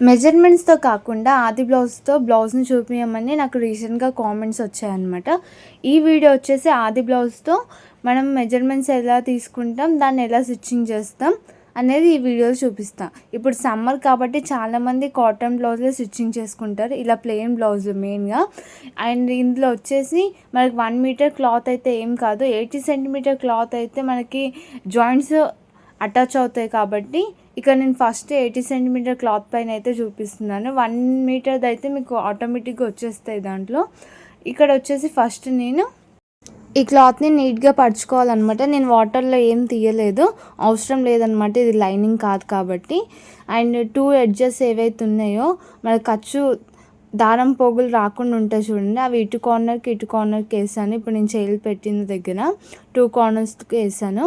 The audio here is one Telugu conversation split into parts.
మెజర్మెంట్స్తో కాకుండా ఆది బ్లౌజ్తో బ్లౌజ్ని చూపించమని నాకు రీసెంట్గా కామెంట్స్ వచ్చాయన్నమాట. ఈ వీడియో వచ్చేసి ఆది బ్లౌజ్తో మనం మెజర్మెంట్స్ ఎలా తీసుకుంటాం దాన్ని ఎలా స్టిచ్చింగ్ చేస్తాం అనేది ఈ వీడియోలో చూపిస్తా. ఇప్పుడు సమ్మర్ కాబట్టి చాలామంది కాటన్ బ్లౌజ్లో స్టిచ్చింగ్ చేసుకుంటారు ఇలా ప్లెయిన్ బ్లౌజ్ మెయిన్గా. అండ్ ఇందులో వచ్చేసి మనకి వన్ మీటర్ క్లాత్ అయితే ఏం కాదు ఎయిటీ సెంటీమీటర్ క్లాత్ అయితే మనకి జాయింట్స్ అటాచ్ అవుతాయి కాబట్టి ఇక్కడ నేను ఫస్ట్ ఎయిటీ సెంటీమీటర్ క్లాత్ పైన అయితే చూపిస్తున్నాను. వన్ మీటర్ది అయితే మీకు ఆటోమేటిక్గా వచ్చేస్తాయి దాంట్లో. ఇక్కడ వచ్చేసి ఫస్ట్ నేను ఈ క్లాత్ని నీట్గా పరుచుకోవాలన్నమాట. నేను వాటర్లో ఏం తీయలేదు. అవసరం లేదనమాట ఇది లైనింగ్ కాదు కాబట్టి. అండ్ టూ ఎడ్జెస్ ఏవైతే ఉన్నాయో మన ఖర్చు దారం పోగులు రాకుండా ఉంటాయి చూడండి. అవి ఇటు కార్నర్కి ఇటు కార్నర్కి వేసాను. ఇప్పుడు నేను చేలు పెట్టిన దగ్గర టూ కార్నర్స్కి వేసాను.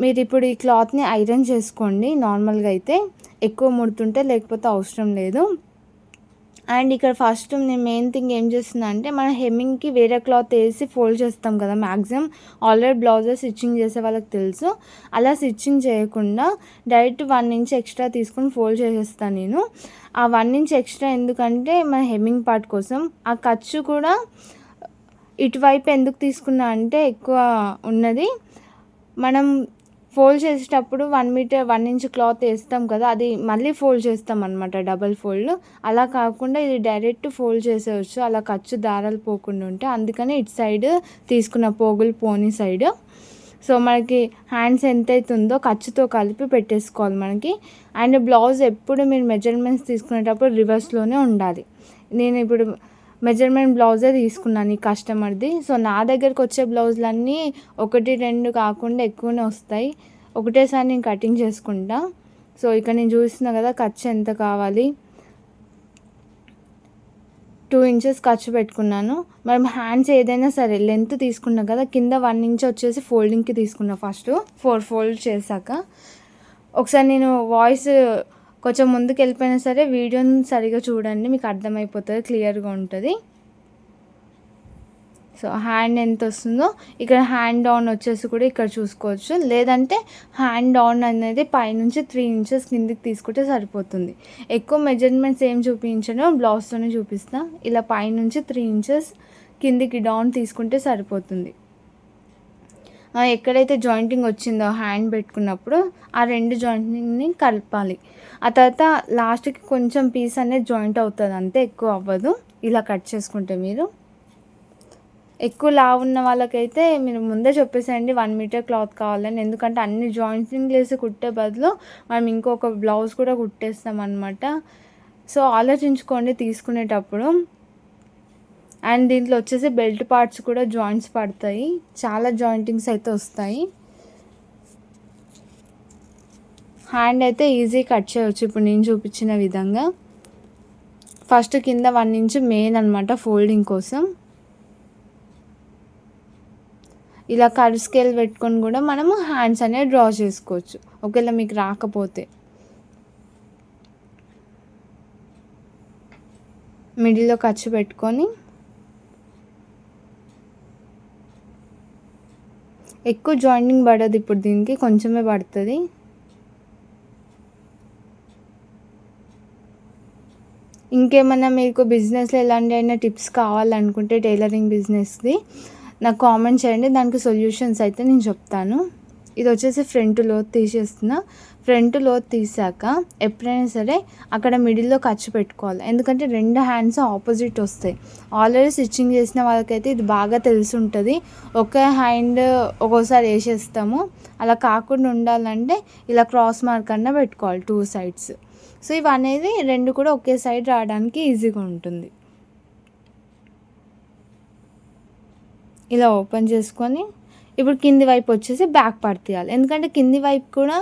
మీరు ఇప్పుడు ఈ క్లాత్ని ఐరన్ చేసుకోండి నార్మల్గా అయితే. ఎక్కువ ముడుతుంటే లేకపోతే అవసరం లేదు. అండ్ ఇక్కడ ఫస్ట్ నేను మెయిన్ థింగ్ ఏం చేస్తున్నా అంటే మన హెమ్మింగ్కి వేరే క్లాత్ వేసి ఫోల్డ్ చేస్తాం కదా మ్యాక్సిమం ఆల్రెడీ బ్లౌజెస్ స్టిచ్చింగ్ చేసే వాళ్ళకి తెలుసు. అలా స్టిచ్చింగ్ చేయకుండా డైరెక్ట్ వన్ ఇంచ్ ఎక్స్ట్రా తీసుకొని ఫోల్డ్ చేసేస్తాను నేను. ఆ వన్ ఇంచ్ ఎక్స్ట్రా ఎందుకంటే మన హెమ్మింగ్ పార్ట్ కోసం. ఆ ఖర్చు కూడా ఇటువైపు ఎందుకు తీసుకున్నా అంటే ఎక్కువ ఉన్నది. మనం ఫోల్డ్ చేసేటప్పుడు one metre one inch cloth వేస్తాం కదా అది మళ్ళీ ఫోల్డ్ చేస్తాం అనమాట డబల్ ఫోల్డ్ అలా కాకుండా ఇది డైరెక్ట్ ఫోల్డ్ చేసేవచ్చు అలా ఖర్చు దారాలు పోకుండా ఉంటే అందుకని ఇటు సైడ్ తీసుకున్న పోగులు పోని సైడ్ సో మనకి హ్యాండ్స్ ఎంత అవుతుందో ఖర్చుతో కలిపి పెట్టేసుకోవాలి మనకి. అండ్ బ్లౌజ్ ఎప్పుడు మీరు మెజర్మెంట్స్ తీసుకునేటప్పుడు రివర్స్లోనే ఉండాలి. నేను ఇప్పుడు మెజర్మెంట్ బ్లౌజే తీసుకున్నాను ఈ కస్టమర్ది. సో నా దగ్గరకు వచ్చే బ్లౌజులన్నీ ఒకటి రెండు కాకుండా ఎక్కువనే వస్తాయి. ఒకటేసారి నేను కటింగ్ చేసుకుంటా. సో ఇక్కడ నేను చూస్తున్నా కదా ఖర్చు ఎంత కావాలి. టూ ఇంచెస్ ఖర్చు పెట్టుకున్నాను. మనం హ్యాండ్స్ ఏదైనా సరే లెంత్ తీసుకున్నా కదా కింద వన్ ఇంచ్ వచ్చేసి ఫోల్డింగ్కి తీసుకున్నా ఫస్ట్. ఫోర్ ఫోల్డ్ చేశాక. ఒకసారి నేను వాయిస్ కొంచెం ముందుకు వెళ్ళిపోయినా సరే వీడియోని సరిగా చూడండి మీకు అర్థమైపోతుంది క్లియర్గా ఉంటుంది. సో హ్యాండ్ ఎంత వస్తుందో ఇక్కడ హ్యాండ్ డౌన్ వచ్చేసి కూడా ఇక్కడ చూసుకోవచ్చు. లేదంటే హ్యాండ్ డౌన్ అనేది పైనుంచి త్రీ ఇంచెస్ కిందికి తీసుకుంటే సరిపోతుంది. ఎక్కువ మెజర్మెంట్స్ ఏం చూపించను బ్లౌజ్తోనే చూపిస్తా. ఇలా పైనుంచి త్రీ ఇంచెస్ కిందికి డౌన్ తీసుకుంటే సరిపోతుంది. ఎక్కడైతే జాయింటింగ్ వచ్చిందో హ్యాండ్ పెట్టుకున్నప్పుడు ఆ రెండు జాయింటింగ్ని కలపాలి. ఆ తర్వాత లాస్ట్కి కొంచెం పీస్ అనేది జాయింట్ అవుతుంది అంతే ఎక్కువ అవ్వదు. ఇలా కట్ చేసుకుంటే మీరు. ఎక్కువ లావు ఉన్న వాళ్ళకైతే మీరు ముందే చెప్పేసేయండి వన్ మీటర్ క్లాత్ కావాలని. ఎందుకంటే అన్ని జాయింటింగ్ వేసి కుట్టే బదులు మనం ఇంకొక బ్లౌజ్ కూడా కుట్టేస్తాం అనమాట సో ఆలోచించుకోండి తీసుకునేటప్పుడు. అండ్ దీంట్లో వచ్చేసి బెల్ట్ పార్ట్స్ కూడా జాయింట్స్ పడతాయి. చాలా జాయింటింగ్స్ అయితే వస్తాయి. హ్యాండ్ అయితే ఈజీ కట్ చేయవచ్చు ఇప్పుడు నేను చూపించిన విధంగా. ఫస్ట్ కింద వన్ ఇంచ్ మెయిన్ అనమాట ఫోల్డింగ్ కోసం. ఇలా కర్ స్కేల్ పెట్టుకొని కూడా మనము హ్యాండ్స్ అనేవి డ్రా చేసుకోవచ్చు. ఒకవేళ మీకు రాకపోతే. మిడిల్లో ఖర్చు పెట్టుకొని. ఎక్కువ జాయింటింగ్ పడదు ఇప్పుడు దీనికి కొంచెమే పడుతుంది. ఇంకేమైనా మీకు బిజినెస్లో ఎలాంటి అయినా టిప్స్ కావాలనుకుంటే టైలరింగ్ బిజినెస్ది నాకు కామెంట్ చేయండి. దానికి సొల్యూషన్స్ అయితే నేను చెప్తాను. ఇది వచ్చేసి ఫ్రంట్ లోత్ తీసేస్తున్నా. ఫ్రంట్ లోత్ తీసాక ఎప్పుడైనా సరే అక్కడ మిడిల్లో ఖర్చు పెట్టుకోవాలి. ఎందుకంటే రెండు హ్యాండ్స్ ఆపోజిట్ వస్తాయి. ఆల్రెడీ స్టిచ్చింగ్ చేసిన వాళ్ళకైతే ఇది బాగా తెలిసి ఉంటుంది ఒక హ్యాండ్ ఒక్కోసారి వేసేస్తాము. అలా కాకుండా ఉండాలంటే ఇలా క్రాస్ మార్క్ అన్న పెట్టుకోవాలి టూ సైడ్స్. సో ఇవి అనేది రెండు కూడా ఒకే సైడ్ రావడానికి ఈజీగా ఉంటుంది. ఇలా ఓపెన్ చేసుకొని ఇప్పుడు కింది వైపు వచ్చేసి బ్యాక్ పార్ట్ తీయాలి. ఎందుకంటే కింది వైపు కూడా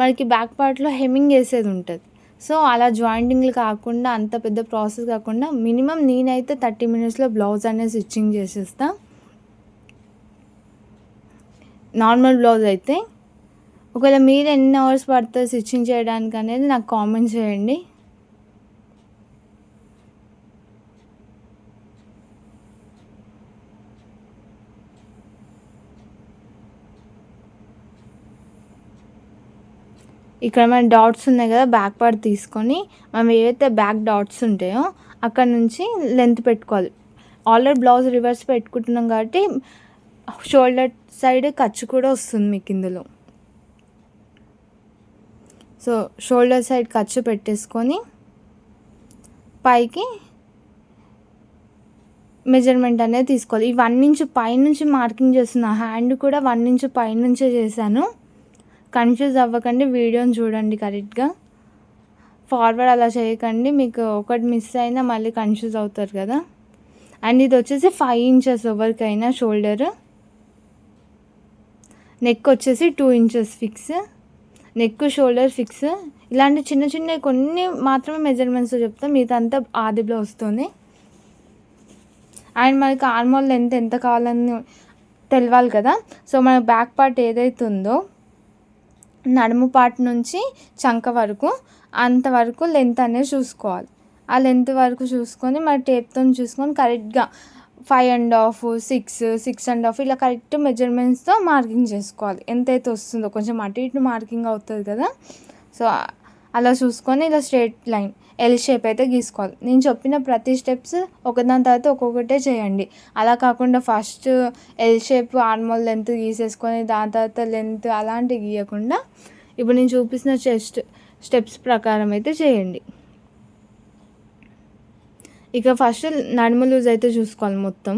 మనకి బ్యాక్ పార్ట్లో హెమ్మింగ్ వేసేది ఉంటుంది. సో అలా జాయింటింగ్లు కాకుండా అంత పెద్ద ప్రాసెస్ కాకుండా మినిమం నేనైతే థర్టీ మినిట్స్లో బ్లౌజ్ అనేది స్టిచ్చింగ్ చేసేస్తా. నార్మల్ బ్లౌజ్ అయితే ఒకవేళ మీరు ఎన్ని అవర్స్ పడుతుంది స్టిచ్చింగ్ చేయడానికి అనేది నాకు కామెంట్ చేయండి. ఇక్కడ మన డాట్స్ ఉన్నాయి కదా బ్యాక్ పార్ట్ తీసుకొని మనం ఏవైతే బ్యాక్ డాట్స్ ఉంటాయో అక్కడ నుంచి లెంత్ పెట్టుకోవాలి. ఆల్రెడీ బ్లౌజ్ రివర్స్ పెట్టుకుంటున్నాం కాబట్టి షోల్డర్ సైడ్ ఖర్చు కూడా వస్తుంది మీకు ఇందులో. సో షోల్డర్ సైడ్ ఖర్చు పెట్టేసుకొని పైకి మెజర్మెంట్ అనేది తీసుకోవాలి. ఈ వన్ ఇంచ్ పైనుంచి మార్కింగ్ చేస్తున్న హ్యాండ్ కూడా వన్ ఇంచ్ పైనుంచే చేశాను. కన్ఫ్యూజ్ అవ్వకండి వీడియోని చూడండి కరెక్ట్గా. ఫార్వర్డ్ అలా చేయకండి మీకు ఒకటి మిస్ అయినా మళ్ళీ కన్ఫ్యూజ్ అవుతారు కదా. అండ్ ఇది వచ్చేసి ఫైవ్ ఇంచెస్ ఎవరికైనా షోల్డర్. నెక్ వచ్చేసి two inches fix. Neck shoulder fix. ఇలాంటి చిన్న చిన్న కొన్ని మాత్రమే మెజర్మెంట్స్ చెప్తాం. మిగతా ఆదిలో వస్తుంది. అండ్ మనకి ఆర్మోల్ లెంత్ ఎంత కావాలని తెలవాలి కదా. సో మన బ్యాక్ పార్ట్ ఏదైతే ఉందో నడుము పార్ట్ నుంచి చంక వరకు అంతవరకు లెంత్ అనేది చూసుకోవాలి. ఆ లెంత్ వరకు చూసుకొని మన టేప్తో చూసుకొని కరెక్ట్గా five and half six six and half ఇలా కరెక్ట్ మెజర్మెంట్స్తో మార్కింగ్ చేసుకోవాలి. ఎంతైతే వస్తుందో కొంచెం అటు ఇటు మార్కింగ్ అవుతుంది కదా. సో అలా చూసుకొని ఇలా స్ట్రేట్ లైన్ ఎల్ షేప్ అయితే గీసుకోవాలి. నేను చెప్పిన ప్రతి స్టెప్స్ ఒకదాని తర్వాత ఒక్కొక్కటే చేయండి. అలా కాకుండా first L shape armhole length గీసేసుకొని దాని తర్వాత లెంత్ అలాంటివి గీయకుండా ఇప్పుడు నేను చూపిస్తున్న చెస్ట్ స్టెప్స్ ప్రకారం అయితే చేయండి. ఇక ఫస్ట్ నడుము లూజ్ అయితే చూసుకోవాలి మొత్తం.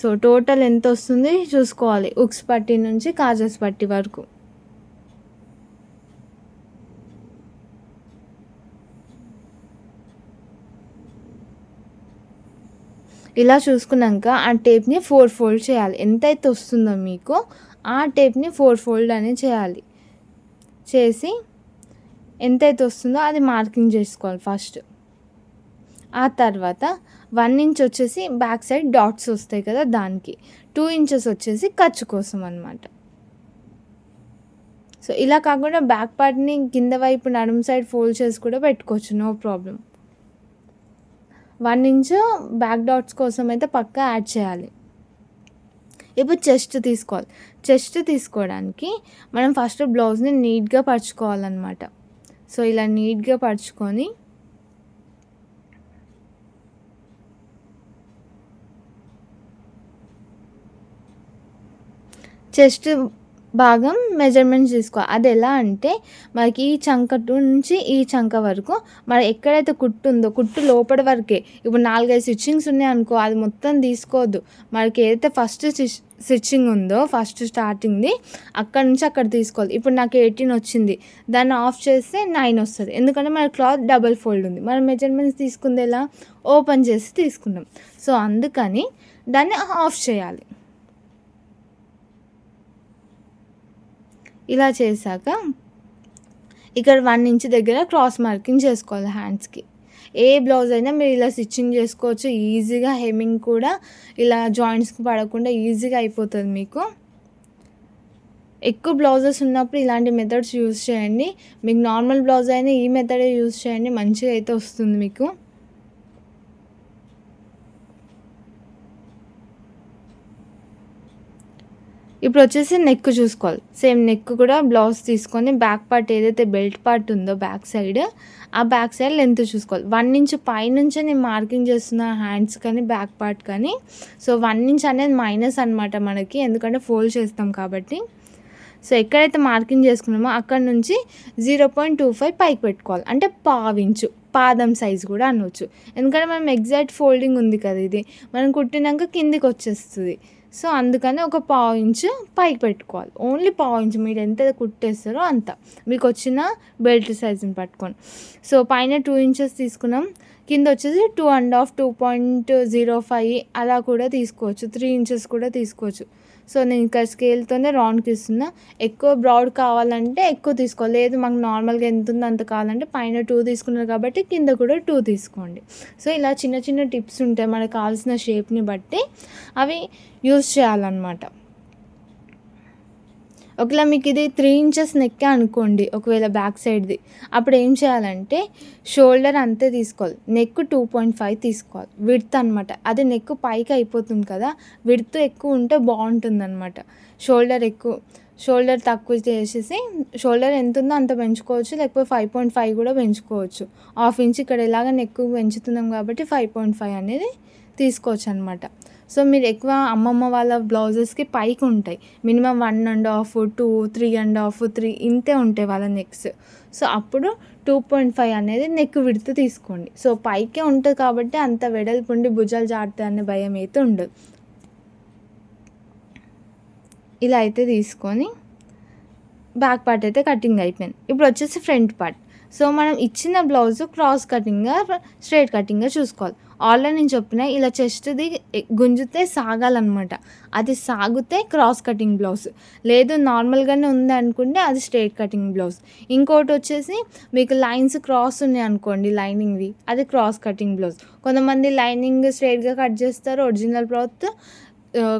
సో టోటల్ ఎంత వస్తుంది? చూసుకోవాలి. ఉక్స్ పట్టి నుంచి కాజస్ పట్టి వరకు. ఇలా చూసుకున్నాక ఆ టేప్ని ఫోర్ ఫోల్డ్ చేయాలి. ఎంతైతే వస్తుందో మీకు ఆ టేప్ని ఫోర్ ఫోల్డ్ అనేది చేయాలి. చేసి ఎంతైతే వస్తుందో అది మార్కింగ్ చేసుకోవాలి ఫస్ట్. ఆ తర్వాత వన్ ఇంచ్ వచ్చేసి బ్యాక్ సైడ్ డాట్స్ వస్తాయి కదా దానికి. టూ ఇంచెస్ వచ్చేసి ఖర్చు కోసం అనమాట సో ఇలా కాకుండా బ్యాక్ పార్ట్ని కింద వైపు నడుము సైడ్ ఫోల్డ్ చేసి కూడా పెట్టుకోవచ్చు no problem. One inch back dots కోసం అయితే పక్కా యాడ్ చేయాలి. ఇప్పుడు చెస్ట్ తీసుకోవాలి. చెస్ట్ తీసుకోవడానికి మనం ఫస్ట్ బ్లౌజ్ని నీట్గా పరుచుకోవాలన్నమాట. సో ఇలా నీట్గా పరుచుకొని చెస్ట్ భాగం మెజర్మెంట్స్ తీసుకో అది ఎలా అంటే మనకి ఈ చంక నుంచి ఈ చంక వరకు మన ఎక్కడైతే కుట్టు ఉందో కుట్టు లోపల వరకే. ఇప్పుడు నాలుగైదు స్టిచ్చింగ్స్ ఉన్నాయి అనుకో అది మొత్తం తీసుకోవద్దు. మనకి ఏదైతే ఫస్ట్ స్టిచ్చింగ్ ఉందో ఫస్ట్ స్టార్టింగ్ది అక్కడ నుంచి అక్కడ తీసుకోవాలి. ఇప్పుడు నాకు ఎయిటీన్ వచ్చింది. దాన్ని ఆఫ్ చేస్తే నైన్ వస్తుంది. ఎందుకంటే మన క్లాత్ డబల్ ఫోల్డ్ ఉంది. మనం మెజర్మెంట్స్ తీసుకుంది ఎలా? ఓపెన్ చేసి తీసుకున్నాం. సో అందుకని దాన్ని ఆఫ్ చేయాలి. ఇలా చేశాక ఇక్కడ వన్ ఇంచ్ దగ్గర క్రాస్ మార్కింగ్ చేసుకోవాలి హ్యాండ్స్కి ఏ బ్లౌజ్ అయినా మీరు ఇలా స్టిచ్చింగ్ చేసుకోవచ్చు. ఈజీగా హెమ్మింగ్ కూడా ఇలా జాయింట్స్కి పడకుండా ఈజీగా అయిపోతుంది మీకు. ఎక్కువ బ్లౌజెస్ ఉన్నప్పుడు ఇలాంటి మెథడ్స్ యూస్ చేయండి. మీకు నార్మల్ బ్లౌజ్ అయినా ఈ మెథడే యూస్ చేయండి. మంచిగా అయితే వస్తుంది మీకు. ఇప్పుడు వచ్చేసి నెక్ చూసుకోవాలి. సేమ్ నెక్ కూడా బ్లౌజ్ తీసుకొని బ్యాక్ పార్ట్ ఏదైతే బెల్ట్ పార్ట్ ఉందో బ్యాక్ సైడ్ ఆ బ్యాక్ సైడ్ లెంత్ చూసుకోవాలి. వన్ ఇంచ్ పైనుంచే నేను మార్కింగ్ చేస్తున్న హ్యాండ్స్ కానీ బ్యాక్ పార్ట్ కానీ సో వన్ ఇంచ్ అనేది మైనస్ అనమాట మనకి. ఎందుకంటే ఫోల్డ్ చేస్తాం కాబట్టి. సో ఎక్కడైతే మార్కింగ్ చేసుకున్నామో అక్కడ నుంచి జీరో పాయింట్ టూ ఫైవ్ పైకి పెట్టుకోవాలి. అంటే పావించు పాదం సైజ్ కూడా అనవచ్చు ఎందుకంటే మనం ఎగ్జాక్ట్ ఫోల్డింగ్ ఉంది కదా ఇది. మనం కుట్టినాక కిందికి వచ్చేస్తుంది. సో అందుకని ఒక పావు ఇంచు పైకి పెట్టుకోవాలి. ఓన్లీ పావు ఇంచు మీరు ఎంత కుట్టేస్తారో అంత. మీకు వచ్చిన బెల్ట్ సైజుని పట్టుకొని సో పైన టూ ఇంచెస్ తీసుకున్నాం. కింద వచ్చేసి two and half two point zero five అలా కూడా తీసుకోవచ్చు. త్రీ ఇంచెస్ కూడా తీసుకోవచ్చు. సో నేను ఇంకా స్కేల్తోనే రౌండ్కి ఇస్తున్నా ఎక్కువ బ్రాడ్ కావాలంటే ఎక్కువ తీసుకోవాలి. లేదు మాకు నార్మల్గా ఎంత ఉందో అంత కావాలంటే పైన టూ తీసుకున్నారు కాబట్టి కింద కూడా టూ తీసుకోండి. సో ఇలా చిన్న చిన్న టిప్స్ ఉంటాయి. మనకు కావాల్సిన షేప్ని బట్టి అవి యూస్ చేయాలన్నమాట. ఒకవేళ మీకు ఇది త్రీ ఇంచెస్ నెక్కే అనుకోండి ఒకవేళ బ్యాక్ సైడ్ది అప్పుడు ఏం చేయాలంటే షోల్డర్ అంతే తీసుకోవాలి. నెక్ టూ పాయింట్ ఫైవ్ తీసుకోవాలి. విడ్త్ అనమాట అది నెక్ పైకి అయిపోతుంది కదా విడ్త్ ఎక్కువ ఉంటే బాగుంటుంది అనమాట షోల్డర్ ఎక్కువ షోల్డర్ తక్కువ చేసేసి షోల్డర్ ఎంత ఉందో అంత పెంచుకోవచ్చు. లేకపోతే ఫైవ్ పాయింట్ ఫైవ్ కూడా పెంచుకోవచ్చు. హాఫ్ ఇంచ్ ఇక్కడ ఎలాగ నెక్ పెంచుతున్నాం కాబట్టి ఫైవ్ పాయింట్ ఫైవ్ అనేది తీసుకోవచ్చు అనమాట సో మీరు ఎక్కువ అమ్మమ్మ వాళ్ళ బ్లౌజెస్కి పైకి ఉంటాయి. Minimum one and half two three and half three ఇంతే ఉంటాయి వాళ్ళ నెక్స్. సో అప్పుడు టూ పాయింట్ ఫైవ్ అనేది నెక్ విడత తీసుకోండి. సో పైకే ఉంటుంది కాబట్టి అంత వెడల్పు ఉండి భుజాలు జారుతాయి అనే భయం అయితే ఉండదు. ఇలా అయితే తీసుకొని బ్యాక్ పార్ట్ అయితే కటింగ్ అయిపోయింది. ఇప్పుడు వచ్చేసి ఫ్రంట్ పార్ట్. సో మనం ఇచ్చిన బ్లౌజ్ క్రాస్ కటింగ్గా స్ట్రైట్ కటింగ్గా చూసుకోవాలి. ఆల్రెడీ నేను చెప్పిన ఇలా చెస్ట్ది గుంజితే సాగాలన్నమాట. అది సాగితే క్రాస్ కటింగ్ బ్లౌజ్ లేదు నార్మల్గానే ఉంది అనుకుంటే అది స్ట్రేట్ కటింగ్ బ్లౌజ్ ఇంకోటి వచ్చేసి మీకు లైన్స్ క్రాస్ ఉన్నాయి అనుకోండి లైనింగ్వి అది క్రాస్ కటింగ్ బ్లౌజ్ కొంతమంది లైనింగ్ స్ట్రేట్గా కట్ చేస్తారు ఒరిజినల్ క్లాత్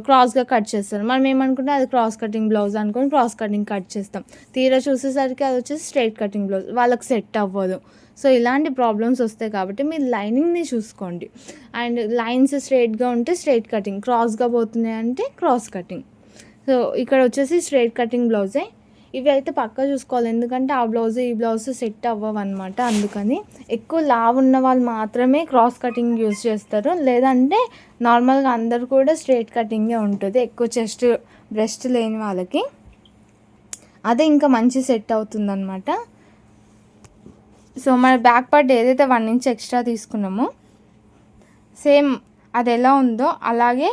క్రాస్గా కట్ చేస్తారు. మనం ఏమనుకుంటే అది క్రాస్ కటింగ్ బ్లౌజ్ అనుకొని క్రాస్ కటింగ్ కట్ చేస్తాం. తీరా చూసేసరికి అది వచ్చేసి స్ట్రైట్ కటింగ్ బ్లౌజ్ వాళ్ళకి సెట్ అవ్వదు. సో ఇలాంటి ప్రాబ్లమ్స్ వస్తాయి కాబట్టి మీరు లైనింగ్ని చూసుకోండి. అండ్ లైన్స్ స్ట్రైట్గా ఉంటే స్ట్రైట్ కటింగ్ క్రాస్గా పోతున్నాయి అంటే క్రాస్ కటింగ్ సో ఇక్కడ వచ్చేసి స్ట్రైట్ కటింగ్ బ్లౌజే ఇవి అయితే పక్కా చూసుకోవాలి. ఎందుకంటే ఆ బ్లౌజ్ ఈ బ్లౌజ్ సెట్ అవ్వవు అనమాట అందుకని ఎక్కువ లావ్ ఉన్న వాళ్ళు మాత్రమే క్రాస్ కటింగ్ యూస్ చేస్తారు. లేదంటే నార్మల్గా అందరు కూడా స్ట్రైట్ కటింగే ఉంటుంది. ఎక్కువ చెస్ట్ బ్రెస్ట్ లేని వాళ్ళకి. అదే ఇంకా మంచి సెట్ అవుతుందన్నమాట. సో మన బ్యాక్ పార్ట్ ఏదైతే వన్ ఇంచ్ ఎక్స్ట్రా తీసుకున్నామో సేమ్ అది ఎలా ఉందో అలాగే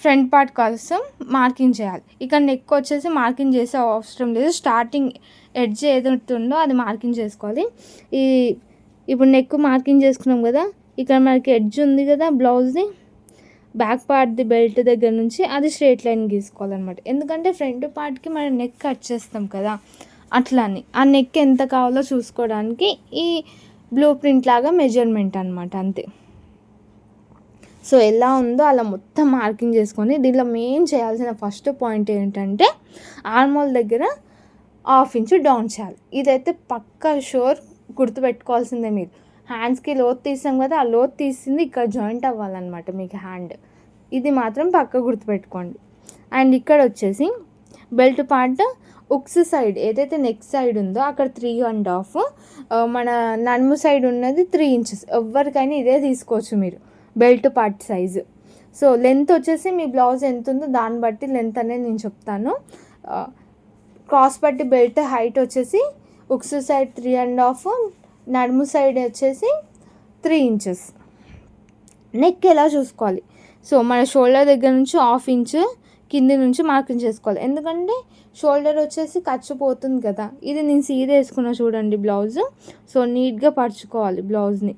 ఫ్రంట్ పార్ట్ కోసం మార్కింగ్ చేయాలి. ఇక్కడ నెక్ వచ్చేసి మార్కింగ్ చేసే అవసరం లేదు. స్టార్టింగ్ ఎడ్జ్ ఏదైతే ఉందో అది మార్కింగ్ చేసుకోవాలి. ఈ ఇప్పుడు నెక్ మార్కింగ్ చేసుకున్నాం కదా ఇక్కడ మనకి ఎడ్జ్ ఉంది కదా బ్లౌజ్ది బ్యాక్ పార్ట్ది బెల్ట్ దగ్గర నుంచి అది స్ట్రేట్ లైన్ గీసుకోవాలన్నమాట. ఎందుకంటే ఫ్రంట్ పార్ట్కి మనం నెక్ కట్ చేస్తాం కదా. అట్లా అని ఆ నెక్ ఎంత కావాలో చూసుకోవడానికి ఈ బ్లూ ప్రింట్ లాగా మెజర్మెంట్ అనమాట అంతే. సో ఎలా ఉందో అలా మొత్తం మార్కింగ్ చేసుకొని దీనిలో మెయిన్ చేయాల్సిన ఫస్ట్ పాయింట్ ఏంటంటే ఆర్మోల్ దగ్గర హాఫ్ ఇంచ్ డౌన్ చేయాలి. ఇదైతే పక్కా షోర్ గుర్తుపెట్టుకోవాల్సిందే మీరు. హ్యాండ్స్కి లోత్ తీసాం కదా ఆ లోత్ తీసింది ఇక్కడ జాయింట్ అవ్వాలన్నమాట మీకు హ్యాండ్ ఇది మాత్రం పక్క గుర్తుపెట్టుకోండి. అండ్ ఇక్కడ వచ్చేసి బెల్ట్ పార్ట్ ఉక్స్ సైడ్ ఏదైతే నెక్ సైడ్ ఉందో అక్కడ త్రీ అండ్ హాఫ్ మన నడుము సైడ్ ఉన్నది త్రీ ఇంచెస్ ఎవరికైనా ఇదే తీసుకోవచ్చు మీరు belt part size so length వచ్చేసి మీ బ్లౌజ్ ఎంత ఉందో దాన్ని బట్టి లెంత్ అనేది నేను చెప్తాను. క్రాస్ పట్టి బెల్ట్ హైట్ వచ్చేసి hooks side three and half నడుము సైడ్ వచ్చేసి త్రీ ఇంచెస్ నెక్ ఎలా చూసుకోవాలి? సో మన షోల్డర్ దగ్గర నుంచి హాఫ్ ఇంచ్ కింది నుంచి మార్కింగ్ చేసుకోవాలి. ఎందుకంటే షోల్డర్ వచ్చేసి ఖర్చుపోతుంది కదా. ఇది నేను సీదా వేసుకున్నా చూడండి బ్లౌజ్. సో నీట్గా పరుచుకోవాలి బ్లౌజ్ని.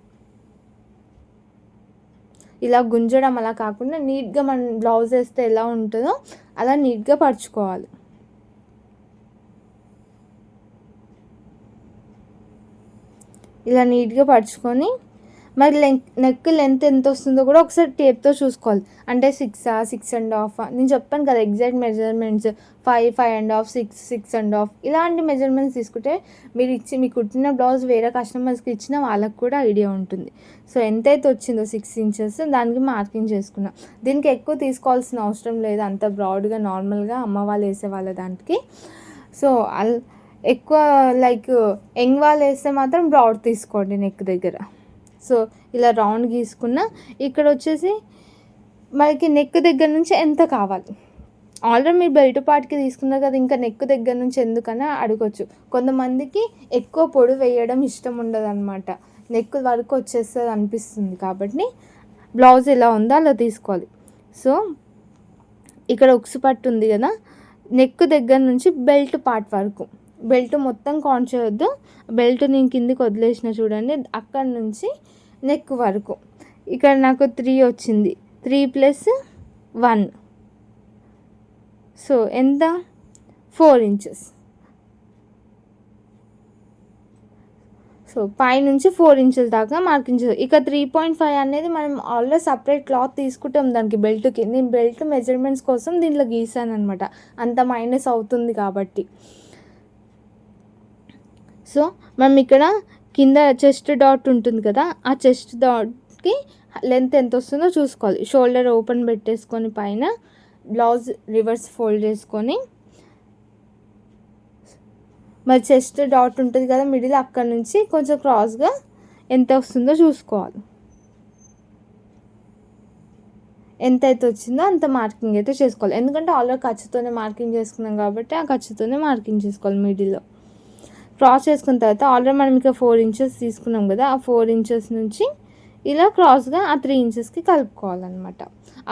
ఇలా గుంజడం అలా కాకుండా నీట్గా మనం బ్లౌజ్ వేస్తే ఎలా ఉంటుందో అలా నీట్గా పరుచుకోవాలి. ఇలా నీట్గా పరుచుకొని మరి లెంక్ నెక్ లెంత్ ఎంత వస్తుందో కూడా ఒకసారి టేప్తో చూసుకోవాలి. అంటే సిక్సా సిక్స్ అండ్ హాఫ్? నేను చెప్పాను కదా exact measurements. Five five and half six six and half. ఇలాంటి మెజర్మెంట్స్ తీసుకుంటే మీరు ఇచ్చి మీకు కుట్టిన బ్లౌజ్ వేరే కస్టమర్స్కి ఇచ్చిన వాళ్ళకి కూడా ఐడియా ఉంటుంది. సో ఎంతైతే వచ్చిందో సిక్స్ ఇంచెస్ దానికి మార్కింగ్ చేసుకున్నాం. దీనికి ఎక్కువ తీసుకోవాల్సిన అవసరం లేదు. అంత బ్రాడ్గా నార్మల్గా అమ్మ వాళ్ళు వేసే వాళ్ళ దానికి. సో అల్ ఎక్కువ లైక్ యంగ్ వాళ్ళు వేస్తే మాత్రం బ్రాడ్ తీసుకోండి నెక్ దగ్గర. సో ఇలా రౌండ్ గీసుకున్న ఇక్కడ వచ్చేసి మనకి నెక్ దగ్గర నుంచి ఎంత కావాలి? ఆల్రెడీ మీరు బెల్ట్ పార్ట్కి తీసుకున్నారు కదా ఇంకా నెక్ దగ్గర నుంచి ఎందుకని అడగొచ్చు. కొంతమందికి ఎక్కువ పొడి వేయడం ఇష్టం ఉండదు అనమాట నెక్ వరకు వచ్చేస్తుంది అనిపిస్తుంది కాబట్టి బ్లౌజ్ ఎలా ఉందో అలా తీసుకోవాలి. సో ఇక్కడ ఉక్సు పట్టు ఉంది కదా నెక్ దగ్గర నుంచి బెల్ట్ పార్ట్ వరకు. బెల్ట్ మొత్తం కాన్ చేయొద్దు. బెల్ట్ నేను కిందికి వదిలేసిన చూడండి అక్కడ నుంచి నెక్ వరకు. ఇక్కడ నాకు త్రీ వచ్చింది. త్రీ ప్లస్ వన్ సో ఎంత? ఫోర్ ఇంచెస్ సో సో పైనుంచి ఫోర్ ఇంచెస్ దాకా మార్కింగ్ చేస్తాం ఇక త్రీ పాయింట్ ఫైవ్ అనేది మనం ఆల్రెడీ సపరేట్ క్లాత్ తీసుకుంటాం దానికి బెల్ట్కి నేను బెల్ట్ మెజర్మెంట్స్ కోసం దీంట్లో గీసాను అనమాట అంత మైనస్ అవుతుంది కాబట్టి. సో మనం ఇక్కడ కింద చెస్ట్ డాట్ ఉంటుంది కదా ఆ చెస్ట్ డాట్కి లెంత్ ఎంత వస్తుందో చూసుకోవాలి. షోల్డర్ ఓపెన్ పెట్టేసుకొని పైన బ్లౌజ్ రివర్స్ ఫోల్డ్ చేసుకొని మరి చెస్ట్ డాట్ ఉంటుంది కదా మిడిల్ అక్కడ నుంచి కొంచెం క్రాస్గా ఎంత వస్తుందో చూసుకోవాలి. ఎంత అయితే వచ్చిందో అంత మార్కింగ్ అయితే చేసుకోవాలి. ఎందుకంటే ఆల్రెడీ ఖర్చుతోనే మార్కింగ్ చేసుకున్నాం కాబట్టి ఆ ఖర్చుతోనే మార్కింగ్ చేసుకోవాలి మిడిల్లో క్రాస్ చేసుకున్న తర్వాత ఆల్రెడీ మనం ఇక ఫోర్ ఇంచెస్ తీసుకున్నాం కదా ఆ ఫోర్ ఇంచెస్ నుంచి ఇలా క్రాస్గా ఆ త్రీ ఇంచెస్కి కలుపుకోవాలన్నమాట.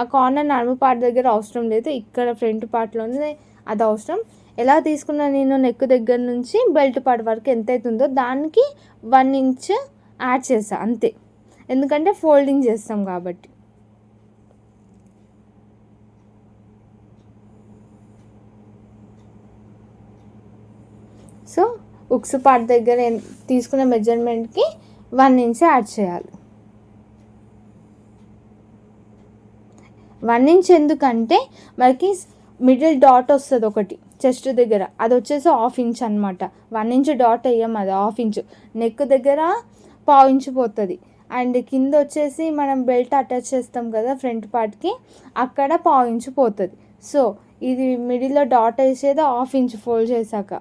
ఆ కార్నర్ నడుము పార్ట్ దగ్గర అవసరం లేదు ఇక్కడ ఫ్రంట్ పార్ట్లోనే అది అవసరం. ఎలా తీసుకున్నా నేను నెక్ దగ్గర నుంచి బెల్ట్ పార్ట్ వరకు ఎంత అవుతుందో దానికి వన్ ఇంచ్ యాడ్ చేసా అంతే. ఎందుకంటే ఫోల్డింగ్ చేస్తాం కాబట్టి. సో ఉక్స్ పార్ట్ దగ్గర తీసుకున్న మెజర్మెంట్కి వన్ ఇంచ్ యాడ్ చేయాలి. వన్ ఇంచ్ ఎందుకంటే మనకి మిడిల్ డాట్ వస్తుంది ఒకటి చెస్ట్ దగ్గర. అది వచ్చేసి హాఫ్ ఇంచ్ అనమాట వన్ ఇంచ్ డాట్ వేయం అది హాఫ్ ఇంచ్. నెక్ దగ్గర పావు ఇంచ్ పోతుంది. అండ్ కింద వచ్చేసి మనం బెల్ట్ అటాచ్ చేస్తాం కదా ఫ్రంట్ పార్ట్కి అక్కడ పావు ఇంచ్ పోతుంది. సో ఇది మిడిల్లో డాట్ వేసేది హాఫ్ ఇంచ్ ఫోల్డ్ చేశాక.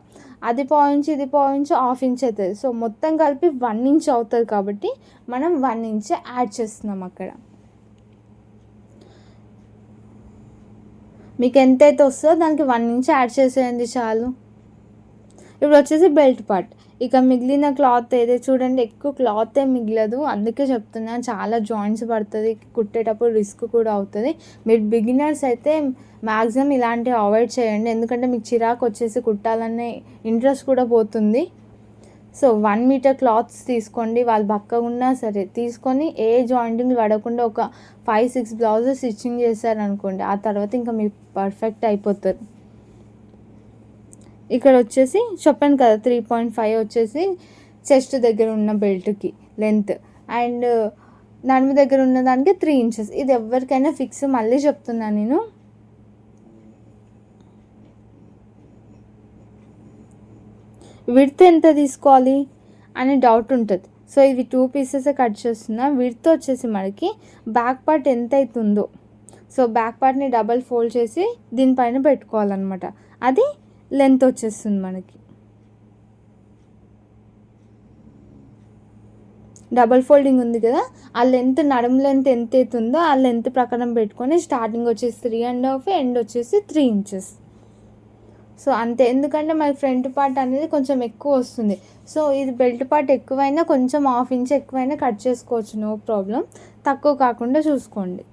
అది పావు ఇది పావు హాఫ్ ఇంచ్ అవుతుంది. సో మొత్తం కలిపి వన్ ఇంచ్ అవుతుంది కాబట్టి మనం వన్ ఇంచ్ యాడ్ చేస్తున్నాం అక్కడ. మీకు ఎంతైతే వస్తుందో దానికి వన్ ఇంచ్ యాడ్ చేసేయండి చాలు. ఇప్పుడు వచ్చేసి బెల్ట్ పార్ట్ ఇక మిగిలిన క్లాత్ ఏదో చూడండి ఎక్కువ క్లాత్ మిగలదు. అందుకే చెప్తున్నా చాలా జాయింట్స్ పడుతుంది కుట్టేటప్పుడు రిస్క్ కూడా అవుతుంది. మీరు బిగినర్స్ అయితే మ్యాక్సిమం ఇలాంటివి అవాయిడ్ చేయండి. ఎందుకంటే మీకు చిరాకు వచ్చేసి కుట్టాలనే ఇంట్రెస్ట్ కూడా పోతుంది. సో వన్ మీటర్ క్లాత్స్ తీసుకోండి. వాళ్ళు బక్కగా ఉన్నా సరే తీసుకొని ఏ జాయింటింగ్ పడకుండా ఒక ఫైవ్ సిక్స్ బ్లౌజెస్ స్టిచ్చింగ్ చేశారనుకోండి ఆ తర్వాత ఇంకా మీరు పర్ఫెక్ట్ అయిపోతారు. ఇక్కడ వచ్చేసి చెప్పాను కదా త్రీ పాయింట్ ఫైవ్ వచ్చేసి చెస్ట్ దగ్గర ఉన్న బెల్ట్కి లెంత్. అండ్ నడుము దగ్గర ఉన్న దానికి త్రీ ఇంచెస్. ఇది ఎవరికైనా ఫిక్స్ మళ్ళీ చెప్తున్నాను నేను. విడ్త్ ఎంత తీసుకోవాలి అనే డౌట్ ఉంటుంది. సో ఇవి టూ పీసెస్ కట్ చేస్తున్నా విడ్త్ వచ్చేసి మనకి బ్యాక్ పార్ట్ ఎంత అవుతుందో సో బ్యాక్ పార్ట్ని డబల్ ఫోల్డ్ చేసి దీనిపైన పెట్టుకోవాలన్నమాట. అది లెంత్ వచ్చేస్తుంది మనకి. డబల్ ఫోల్డింగ్ ఉంది కదా ఆ లెంత్ నడుము లెంత్ ఎంత అవుతుందో ఆ లెంత్ ప్రకారం పెట్టుకొని స్టార్టింగ్ వచ్చేసి త్రీ అండ్ హాఫ్ ఎండ్ వచ్చేసి త్రీ ఇంచెస్ సో అంతే. ఎందుకంటే మనకి ఫ్రంట్ పార్ట్ అనేది కొంచెం ఎక్కువ వస్తుంది. సో ఇది బెల్ట్ పార్ట్ ఎక్కువైనా కొంచెం హాఫ్ ఇంచ్ ఎక్కువైనా కట్ చేసుకోవచ్చు నో ప్రాబ్లం. తక్కువ కాకుండా చూసుకోండి.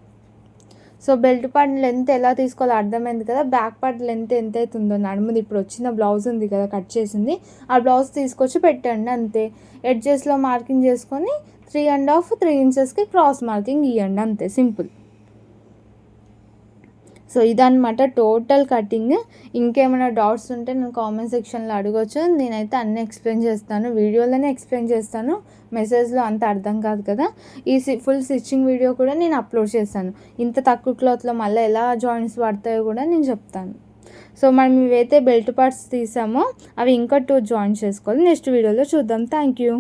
సో బెల్ట్ పార్ట్ లెంత్ ఎలా తీసుకోవాలో అర్థమైంది కదా. బ్యాక్ పార్ట్ లెంత్ ఎంత అవుతుందో నడుముది ఇప్పుడు వచ్చిన బ్లౌజ్ ఉంది కదా కట్ చేసింది. ఆ బ్లౌజ్ తీసుకొచ్చి పెట్టండి అంతే. ఎడ్జెస్లో మార్కింగ్ చేసుకొని త్రీ అండ్ హాఫ్ త్రీ ఇంచెస్కి క్రాస్ మార్కింగ్ ఇవ్వండి అంతే. సింపుల్. సో ఇదనమాట టోటల్ కటింగ్. ఇంకేమైనా డౌట్స్ ఉంటే నేను కామెంట్ సెక్షన్లో అడగచ్చు. నేనైతే అన్ని ఎక్స్ప్లెయిన్ చేస్తాను. వీడియోలోనే ఎక్స్ప్లెయిన్ చేస్తాను. మెసేజ్లో అంత అర్థం కాదు కదా. ఈ ఫుల్ స్టిచ్చింగ్ వీడియో కూడా నేను అప్లోడ్ చేస్తాను. ఇంత తక్కువ క్లాత్లో మళ్ళీ ఎలా జాయింట్స్ పడతాయో కూడా నేను చెప్తాను. సో మనం ఇవైతే బెల్ట్ పార్ట్స్ తీసామో అవి ఇంకా టూ జాయిన్ చేసుకోవాలి. నెక్స్ట్ వీడియోలో చూద్దాం. Thank you